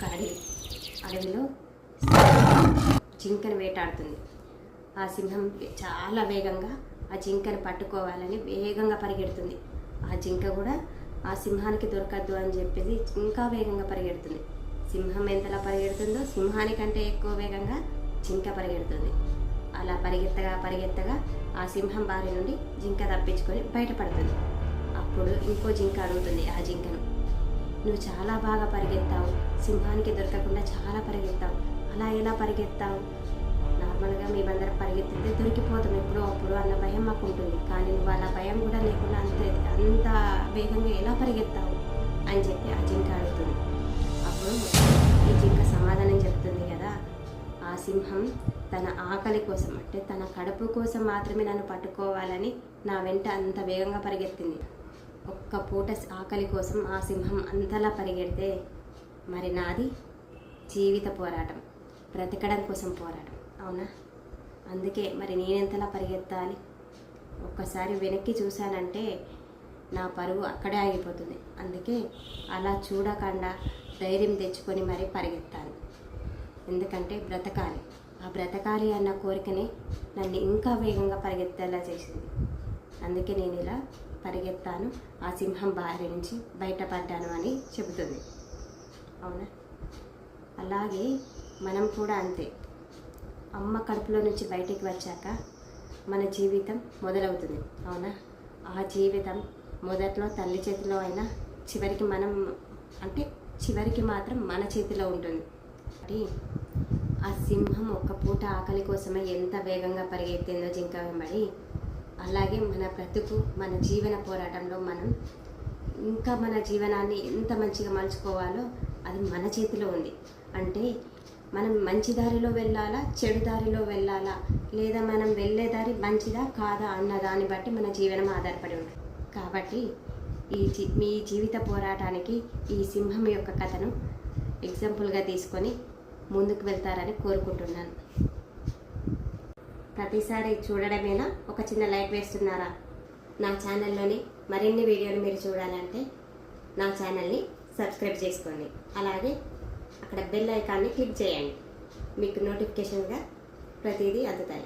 ఒక అడవి. అడవిలో జింకను వేటాడుతుంది. ఆ సింహం చాలా వేగంగా ఆ జింకను పట్టుకోవాలని వేగంగా పరిగెడుతుంది. ఆ జింక కూడా ఆ సింహానికి దొరకద్దు అని చెప్పేసి ఇంకా వేగంగా పరిగెడుతుంది. సింహం ఎంతలా పరిగెడుతుందో సింహానికంటే ఎక్కువ వేగంగా జింక పరిగెడుతుంది. అలా పరిగెత్తగా పరిగెత్తగా ఆ సింహం బారి నుండి జింక తప్పించుకొని బయటపడుతుంది. అప్పుడు ఇంకో జింక అడుగుతుంది ఆ జింకను. నువ్వు చాలా బాగా పరిగెత్తావు. సింహానికి దొరకకుండా చాలా పరిగెత్తావు. అలా ఎలా పరిగెత్తావు? నార్మల్గా మేమందరం పరిగెత్తితే దొరికిపోతాం. ఎప్పుడో అప్పుడు అన్న భయం మాకు ఉంటుంది. కానీ నువ్వు అలా భయం కూడా లేకుండా అంత అంత వేగంగా ఎలా పరిగెత్తావు? అని చెప్పి ఆ జింక అడుగుతుంది. అప్పుడు ఈ జింక సమాధానం చెప్తుంది కదా ఆ సింహం తన ఆకలి కోసం అంటే తన కడుపు కోసం మాత్రమే నన్ను పట్టుకోవాలని నా వెంట అంత వేగంగా పరిగెత్తింది. ఒక్క పూట ఆకలి కోసం ఆ సింహం అంతలా పరిగెడితే మరి నాది జీవిత పోరాటం బ్రతకడం కోసం పోరాటం. అవునా? అందుకే మరి నేనెంతలా పరిగెత్తాలి? ఒక్కసారి వెనక్కి చూశానంటే నా పరువు అక్కడే ఆగిపోతుంది. అందుకే అలా చూడకుండా ధైర్యం తెచ్చుకొని మరీ పరిగెత్తాలి. ఎందుకంటే బ్రతకాలి. ఆ బ్రతకాలి అన్న కోరికనే నన్ను ఇంకా వేగంగా పరిగెత్తేలా చేసింది. అందుకే నేను ఇలా పరిగెత్తాను. ఆ సింహం బారి నుంచి బయటపడ్డాను అని చెబుతుంది. అవునా? అలాగే మనం కూడా అంతే. అమ్మ కడుపులో నుంచి బయటికి వచ్చాక మన జీవితం మొదలవుతుంది. అవునా? ఆ జీవితం మొదట్లో తల్లి చేతిలో అయినా చివరికి మనం అంటే చివరికి మాత్రం మన చేతిలో ఉంటుంది. కాబట్టి ఆ సింహం ఒక్క పూట ఆకలి కోసమే ఎంత వేగంగా పరిగెత్తిందో జింక వెంబడి అలాగే మన బ్రతుకు మన జీవన పోరాటంలో మనం ఇంకా మన జీవనాన్ని ఎంత మంచిగా మలుచుకోవాలో అది మన చేతిలో ఉంది. అంటే మనం మంచి దారిలో వెళ్ళాలా చెడు దారిలో వెళ్ళాలా లేదా మనం వెళ్ళే దారి మంచిదా కాదా అన్న దాన్ని బట్టి మన జీవనం ఆధారపడి ఉంటుంది. కాబట్టి ఈ మీ జీవిత పోరాటానికి ఈ సింహం యొక్క కథను ఎగ్జాంపుల్గా తీసుకొని ముందుకు వెళ్తారని కోరుకుంటున్నాను. ప్రతిసారి చూడడమేనా? ఒక చిన్న లైక్ వేస్తున్నారా? నా ఛానల్లోని మరిన్ని వీడియోలు మీరు చూడాలంటే నా ఛానల్ని సబ్స్క్రైబ్ చేసుకోండి. అలాగే అక్కడ బెల్ ఐకాన్ని క్లిక్ చేయండి. మీకు నోటిఫికేషన్గా ప్రతిదీ అందుతాయి.